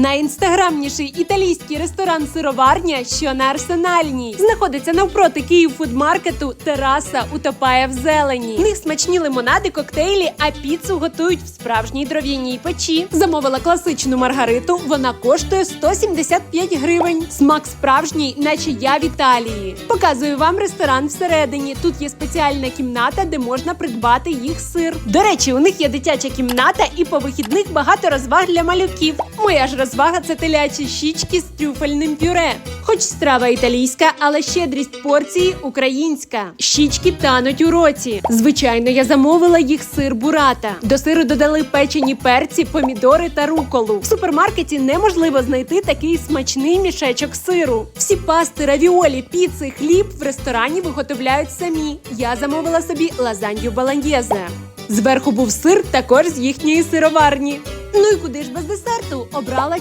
Найінстаграмніший італійський ресторан сироварня, що на арсенальній, знаходиться навпроти Київ фудмаркету. Тераса утопає в зелені. В них смачні лимонади, коктейлі, а піцу готують в справжній дров'яній печі. Замовила класичну маргариту. Вона коштує 175 гривень. Смак справжній, наче я в Італії. Показую вам ресторан всередині. Тут є спеціальна кімната, де можна придбати їх сир. До речі, у них є дитяча кімната і по вихідних багато розваг для малюків. Моя ж розвага це телячі щічки з трюфельним пюре. Хоч страва італійська, але щедрість порції українська. Щічки тануть у роті. Звичайно, я замовила їх сир бурата. До сиру додали печені перці, помідори та руколу. В супермаркеті неможливо знайти такий смачний мішечок сиру. Всі пасти, равіолі, піци, хліб в ресторані виготовляють самі. Я замовила собі лазанью баланьєзе. Зверху був сир також з їхньої сироварні. Ну і куди ж без десерту? Обрала